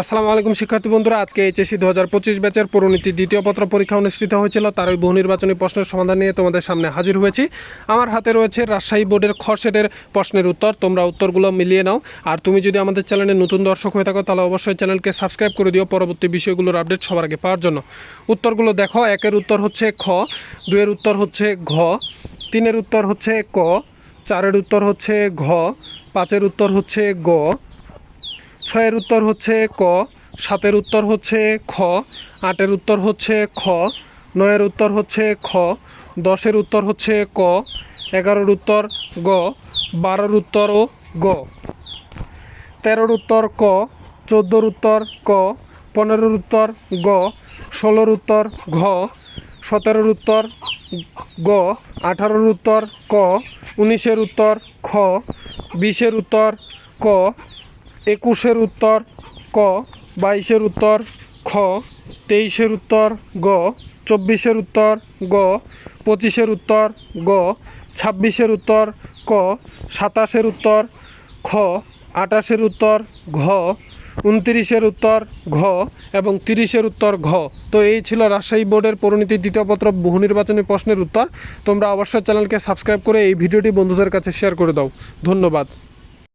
আসসালামু আলাইকুম, শিক্ষার্থী বন্ধুরা। আজকে এইচএসসি দু হাজার পঁচিশ ব্যাচের পরিণতি দ্বিতীয় পত্র পরীক্ষা অনুষ্ঠিত হয়েছিল। তার ওই বহু নির্বাচনী প্রশ্নের সমাধান নিয়ে তোমাদের সামনে হাজির হয়েছি। আমার হাতে রয়েছে রাজশাহী বোর্ডের খসেটের প্রশ্নের উত্তর। তোমরা উত্তরগুলো মিলিয়ে নাও। আর তুমি যদি আমাদের চ্যানেলে নতুন দর্শক হয়ে থাকো, তাহলে অবশ্যই চ্যানেলকে সাবস্ক্রাইব করে দিও। পরবর্তী বিষয়গুলোর আপডেট সবার আগে পাওয়ার জন্য। উত্তরগুলো দেখো। একের উত্তর হচ্ছে খ দুয়ের উত্তর হচ্ছে ঘ, তিনের উত্তর হচ্ছে ক, চারের উত্তর হচ্ছে ঘ, পাঁচের উত্তর হচ্ছে গ ছয়ের উত্তর হচ্ছে ক, সাতের উত্তর হচ্ছে খ, আটের উত্তর হচ্ছে খ, নয়ের উত্তর হচ্ছে খ, দশের উত্তর হচ্ছে ক, এগারোর উত্তর গ, বারোর উত্তর ও গ। তেরোর উত্তর ক, চোদ্দোর উত্তর ক, পনেরোর উত্তর গ, ষোলোর উত্তর ঘ, সতেরোর উত্তর গ, আঠারোর উত্তর ক, উনিশের উত্তর খ, বিশের উত্তর ক একুশের উত্তর ক, বাইশের উত্তর খ, তেইশের উত্তর গ, চব্বিশের উত্তর গ, পঁচিশের উত্তর গ, ছাব্বিশের উত্তর ক, সাতাশের উত্তর খ আটাশের উত্তর ঘ, উনত্রিশের উত্তর ঘ এবং তিরিশের উত্তর ঘ। তো এই ছিল রাজশাহী বোর্ডের পরিণতি দ্বিতীয় পত্র বহু নির্বাচনী প্রশ্নের উত্তর। তোমরা অবশ্যই চ্যানেলকে সাবস্ক্রাইব করে এই ভিডিওটি বন্ধুদের কাছে শেয়ার করে দাও। ধন্যবাদ।